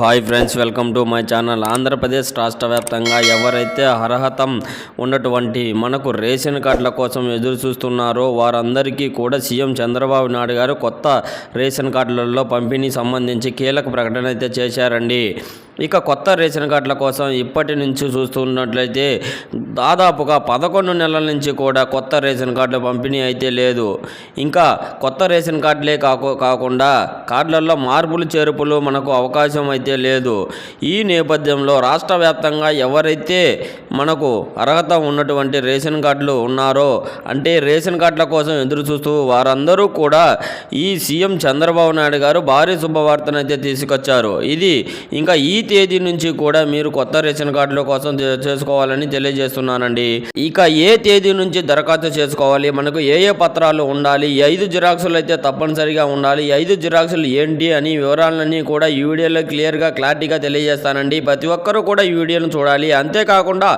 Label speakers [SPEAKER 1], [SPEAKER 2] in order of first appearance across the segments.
[SPEAKER 1] Hi friends welcome to my channel. Andhra Pradesh రాష్ట్ర వ్యాప్తంగా ఎవరైతే అర్హతం ఉన్నటువంటి మనకు రేషన్ కార్డుల కోసం ఎదురు చూస్తున్నారో వారందరికీ కూడా సీఎం చంద్రబాబు నాయుడు గారు కొత్త రేషన్ కార్డులలో పంపిణీ సంబంధించి కీలక ప్రకటన అయితే చేశారండి. ఇక కొత్త రేషన్ కార్డుల కోసం ఇప్పటి నుంచి చూస్తున్నట్లయితే దాదాపుగా పదకొండు నెలల నుంచి కూడా కొత్త రేషన్ కార్డుల పంపిణీ అయితే లేదు. ఇంకా కొత్త రేషన్ కార్డులే కాకు కాకుండా కార్డులలో మార్పులు చేర్పులు మనకు అవకాశం అయితే లేదు. ఈ నేపథ్యంలో రాష్ట్ర వ్యాప్తంగా ఎవరైతే మనకు అర్హత ఉన్నటువంటి రేషన్ కార్డులు ఉన్నారో అంటే రేషన్ కార్డుల కోసం ఎదురు చూస్తూ వారందరూ కూడా ఈ సీఎం చంద్రబాబు నాయుడు గారు భారీ శుభవార్తను అయితే తీసుకొచ్చారు. ఇది ఇంకా ఈ తేదీ నుంచి కూడా మీరు కొత్త రేషన్ కార్డుల కోసం చేసుకోవాలని తెలియజేస్తున్నానండి. ఇక ఏ తేదీ నుంచి దరఖాస్తు చేసుకోవాలి? మనకు ఏ ఏ పత్రాలు ఉండాలి? ఐదు జిరాక్సులు అయితే తప్పనిసరిగా ఉండాలి. ఐదు జిరాక్సులు ఏంటి అని వివరాలన్నీ కూడా ఈ వీడియోలో క్లియర్గా క్లారిటీగా తెలియజేస్తానండి. ప్రతి ఒక్కరూ కూడా ఈ వీడియోను చూడాలి. అంతేకాకుండా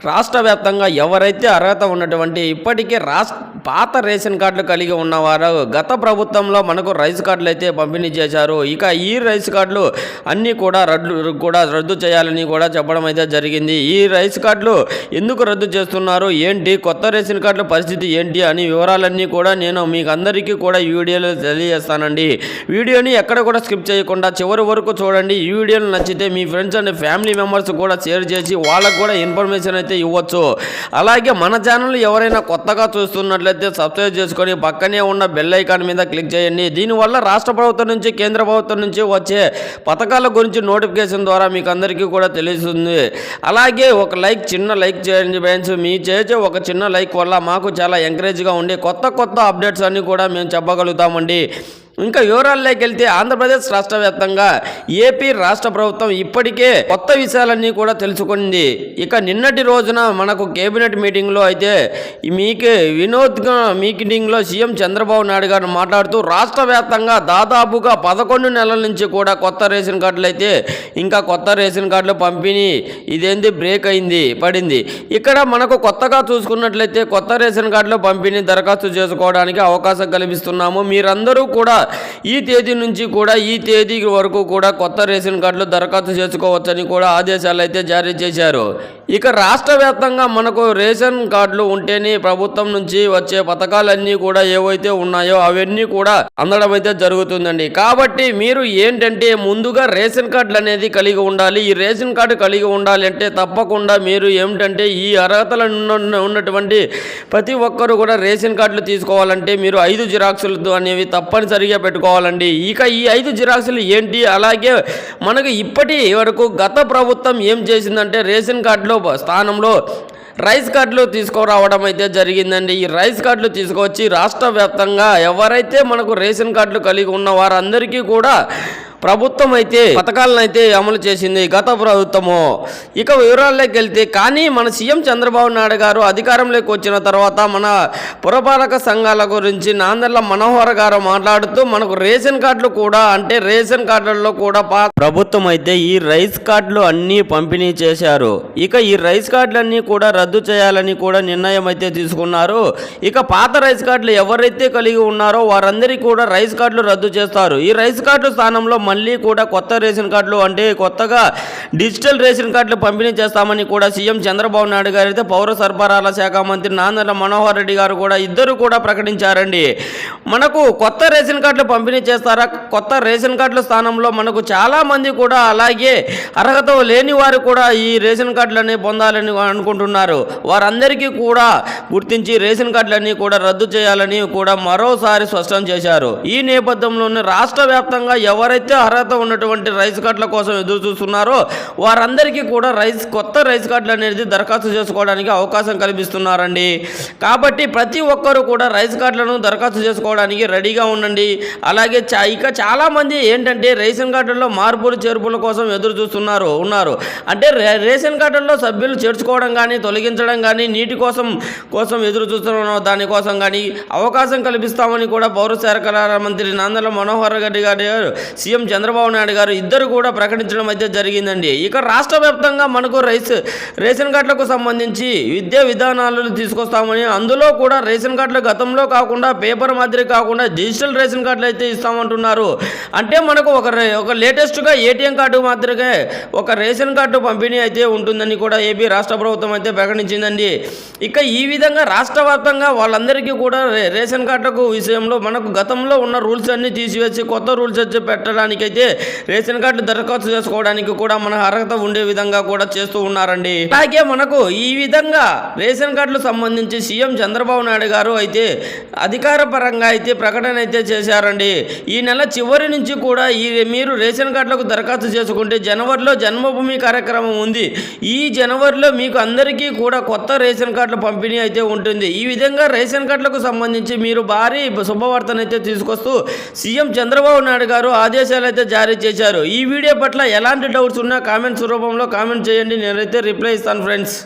[SPEAKER 1] రాష్ట్ర వ్యాప్తంగా ఎవరైతే అర్హత ఉన్నటువంటి ఇప్పటికే రాష్ట్ర పాత రేషన్ కార్డులు కలిగి ఉన్నవారు గత ప్రభుత్వంలో మనకు రైస్ కార్డులు అయితే పంపిణీ చేశారు. ఇక ఈ రైస్ కార్డులు అన్నీ కూడా రద్దు కూడా రద్దు చేయాలని కూడా చెప్పడం అయితే జరిగింది. ఈ రైస్ కార్డులు ఎందుకు రద్దు చేస్తున్నారు? ఏంటి? కొత్త రేషన్ కార్డుల పరిస్థితి ఏంటి? అని వివరాలన్నీ కూడా నేను మీకు అందరికీ కూడా ఈ వీడియోలో తెలియజేస్తానండి. వీడియోని ఎక్కడ కూడా స్కిప్ చేయకుండా చివరి వరకు చూడండి. ఈ వీడియోలు నచ్చితే మీ ఫ్రెండ్స్ అండ్ ఫ్యామిలీ మెంబర్స్ కూడా షేర్ చేసి వాళ్ళకు కూడా ఇన్ఫర్మేషన్ అయితే ఇవ్వచ్చు. అలాగే మన ఛానల్ ఎవరైనా కొత్తగా చూస్తున్నట్లయితే సబ్స్క్రైబ్ చేసుకొని పక్కనే ఉన్న బెల్ ఐకాన్ మీద క్లిక్ చేయండి. దీనివల్ల రాష్ట్ర ప్రభుత్వం నుంచి కేంద్ర ప్రభుత్వం నుంచి వచ్చే పథకాల గురించి నోటిఫికేషన్ ద్వారా మీకు అందరికీ కూడా తెలుస్తుంది. అలాగే ఒక లైక్ చిన్న లైక్ చేయండి ఫ్రెండ్స్. మీ చేసే ఒక చిన్న లైక్ వల్ల మాకు చాలా ఎంకరేజ్గా ఉండి కొత్త కొత్త అప్డేట్స్ అన్నీ కూడా మేము చెప్పగలుగుతామండి. ఇంకా వివరాల్లోకి వెళ్తే ఆంధ్రప్రదేశ్ రాష్ట్ర వ్యాప్తంగా ఏపీ రాష్ట్ర ప్రభుత్వం ఇప్పటికే కొత్త విషయాలన్నీ కూడా తెలుసుకుంది. ఇక నిన్నటి రోజున మనకు కేబినెట్ మీటింగ్లో అయితే మీకు వినోద్ మీటింగ్లో సీఎం చంద్రబాబు నాయుడు గారు మాట్లాడుతూ రాష్ట్ర వ్యాప్తంగా దాదాపుగా పదకొండు నెలల నుంచి కూడా కొత్త రేషన్ కార్డులు అయితే ఇంకా కొత్త రేషన్ కార్డులు పంపిణీ ఇదేంది బ్రేక్ అయింది పడింది. ఇక్కడ మనకు కొత్తగా చూసుకున్నట్లయితే కొత్త రేషన్ కార్డులు పంపిణీ దరఖాస్తు చేసుకోవడానికి అవకాశం కల్పిస్తున్నాము. మీరందరూ కూడా ఈ తేదీ నుంచి కూడా ఈ తేదీ వరకు కూడా కొత్త రేషన్ కార్డులు దరఖాస్తు చేసుకోవచ్చని కూడా ఆదేశాలు అయితే జారీ చేశారు. ఇక రాష్ట్ర వ్యాప్తంగా మనకు రేషన్ కార్డులు ఉంటేనే ప్రభుత్వం నుంచి వచ్చే పథకాలన్నీ కూడా ఏవైతే ఉన్నాయో అవన్నీ కూడా అందడం అయితే జరుగుతుందండి. కాబట్టి మీరు ఏంటంటే ముందుగా రేషన్ కార్డులు అనేది కలిగి ఉండాలి. ఈ రేషన్ కార్డు కలిగి ఉండాలి అంటే తప్పకుండా మీరు ఏమిటంటే ఈ అర్హతలు ఉన్నటువంటి ప్రతి ఒక్కరు కూడా రేషన్ కార్డులు తీసుకోవాలంటే మీరు ఐదు జిరాక్సులు అనేవి తప్పనిసరిగా పెట్టుకోవాలండి. ఇక ఈ ఐదు జిరాక్సులు ఏంటి? అలాగే మనకు ఇప్పటి వరకు గత ప్రభుత్వం ఏం చేసిందంటే రేషన్ కార్డులో స్థానంలో రైస్ కార్డులు తీసుకురావడం అయితే జరిగిందండి. ఈ రైస్ కార్డులు తీసుకొచ్చి రాష్ట్ర వ్యాప్తంగా ఎవరైతే మనకు రేషన్ కార్డులు కలిగి ఉన్న వారందరికీ కూడా ప్రభుత్వం అయితే పథకాలను అయితే అమలు చేసింది గత ప్రభుత్వము. ఇక వివరాల్లోకి వెళ్తే కానీ మన సీఎం చంద్రబాబు నాయుడు గారు అధికారంలోకి వచ్చిన తర్వాత మన పురపాలక సంఘాల గురించి నాందర్ల మనోహర్ గారు మాట్లాడుతూ మనకు రేషన్ కార్డులు కూడా అంటే రేషన్ కార్డులలో కూడా ప్రభుత్వం అయితే ఈ రైస్ కార్డులు అన్నీ పంపిణీ చేశారు. ఇక ఈ రైస్ కార్డులన్నీ కూడా రద్దు చేయాలని కూడా నిర్ణయం అయితే తీసుకున్నారు. ఇక పాత రైస్ కార్డులు ఎవరైతే కలిగి ఉన్నారో వారందరికీ కూడా రైస్ కార్డులు రద్దు చేస్తారు. ఈ రైస్ కార్డు స్థానంలో మళ్ళీ కూడా కొత్త రేషన్ కార్డులు అంటే కొత్తగా డిజిటల్ రేషన్ కార్డులు పంపిణీ చేస్తామని కూడా సీఎం చంద్రబాబు నాయుడు గారు అయితే పౌర సరఫరాల శాఖ మంత్రి నాందల మనోహర్ రెడ్డి గారు కూడా ఇద్దరు కూడా ప్రకటించారండి. మనకు కొత్త రేషన్ కార్డులు పంపిణీ చేస్తారా? కొత్త రేషన్ కార్డుల స్థానంలో మనకు చాలామంది కూడా అలాగే అర్హత లేని వారు కూడా ఈ రేషన్ కార్డులని పొందాలని అనుకుంటున్నారు. వారందరికీ కూడా గుర్తించి రేషన్ కార్డులన్నీ కూడా రద్దు చేయాలని కూడా మరోసారి స్పష్టం చేశారు. ఈ నేపథ్యంలోనే రాష్ట్ర వ్యాప్తంగా ఎవరైతే అర్హత ఉన్నటువంటి రైస్ కార్డుల కోసం ఎదురు చూస్తున్నారో. వారందరికీ కూడా రైస్ కొత్త రైస్ కార్డులు అనేది దరఖాస్తు చేసుకోవడానికి అవకాశం కల్పిస్తున్నారండి. కాబట్టి ప్రతి ఒక్కరూ కూడా రైస్ కార్డులను దరఖాస్తు చేసుకోవడానికి రెడీగా ఉండండి. అలాగే చా ఇక చాలామంది ఏంటంటే రేషన్ కార్డుల్లో మార్పులు చేర్పుల కోసం ఎదురు చూస్తున్నారు ఉన్నారు. అంటే రేషన్ కార్డుల్లో సభ్యులు చేర్చుకోవడం కానీ తొలగించడం కానీ నీటి కోసం కోసం ఎదురు చూస్తున్న దానికోసం కానీ అవకాశం కల్పిస్తామని కూడా పౌర శాఖల మంత్రి నాందల మనోహర్ రెడ్డి గారు సీఎం చంద్రబాబు నాయుడు గారు ఇద్దరు కూడా ప్రకటించడం అయితే జరిగిందండి. ఇక రాష్ట్ర వ్యాప్తంగా మనకు రైస్ రేషన్ కార్డులకు సంబంధించి విద్యా విధానాలు తీసుకొస్తామని అందులో కూడా రేషన్ కార్డులు గతంలో కాకుండా పేపర్ మాదిరి కాకుండా డిజిటల్ రేషన్ కార్డులు అయితే ఇస్తామంటున్నారు. అంటే మనకు ఒక రే- ఒక లేటెస్ట్గా ఏటీఎం కార్డు మాత్రమే ఒక రేషన్ కార్డు పంపిణీ అయితే ఉంటుందని కూడా ఏపీ రాష్ట్ర ప్రభుత్వం అయితే ప్రకటించిందండి. ఇక ఈ విధంగా రాష్ట్ర వ్యాప్తంగా వాళ్ళందరికీ కూడా రేషన్ కార్డుకు విషయంలో మనకు గతంలో ఉన్న రూల్స్ అన్నీ తీసివేసి కొత్త రూల్స్ వచ్చి పెట్టడానికి అయితే రేషన్ కార్డు దరఖాస్తు చేసుకోవడానికి కూడా మన అర్హత ఉండే విధంగా కూడా చేస్తూ ఉన్నారండి. అలాగే మనకు ఈ విధంగా రేషన్ కార్డులు సంబంధించి సీఎం చంద్రబాబు నాయుడు గారు అయితే అధికార పరంగా అయితే ప్రకటన అయితే చేశారండి. ఈ నెల చివరి నుంచి కూడా ఈ మీరు రేషన్ కార్డులకు దరఖాస్తు చేసుకుంటే జనవరిలో జన్మభూమి కార్యక్రమం ఉంది. ఈ జనవరిలో మీకు అందరికీ కూడా కొత్త రేషన్ కార్డుల పంపిణీ అయితే ఉంటుంది. ఈ విధంగా రేషన్ కార్డులకు సంబంధించి మీరు భారీ శుభవార్తనైతే తీసుకొస్తూ సీఎం చంద్రబాబు నాయుడు గారు ఆదేశాలు అయితే జారీ చేశారు. ఈ వీడియో పట్ల ఎలాంటి డౌట్స్ ఉన్నా కామెంట్స్ రూపంలో కామెంట్ చేయండి. నేనైతే రిప్లై ఇస్తాను ఫ్రెండ్స్.